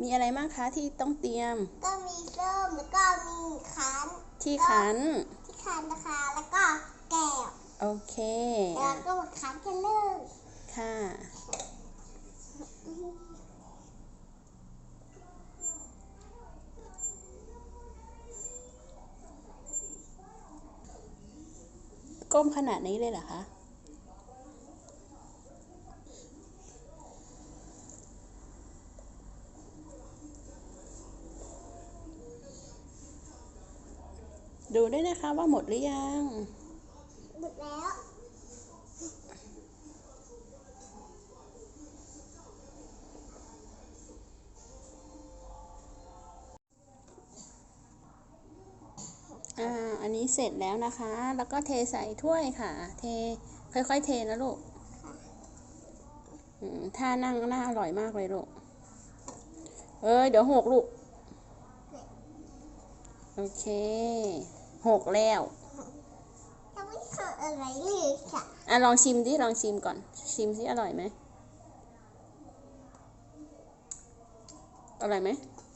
มีอะไรบ้างคะที่ต้องเตรียม ก็มีส้มแล้วก็มีขัน ที่ขัน ที่ขันนะคะ แล้วก็แก้ว โอเค แล้วก็มาขันกันเลย ค่ะ ก้มขนาดนี้เลยเหรอคะ ดูด้วยนะคะว่าหมดหรือยัง หมดแล้ว อ่า อันนี้เสร็จแล้วนะคะ แล้วก็เทใส่ถ้วยค่ะ เท ค่อยๆ เทนะลูกอืมท่านั่งน่าอร่อยมากเลยลูก เอ้ย เดี๋ยวหกลูก โอเคหกแล้วยังไม่ทำอะไรเลยค่ะอะลองชิมดิลองชิมก่อน ชิมสิอร่อยไหมอร่อยไหมอ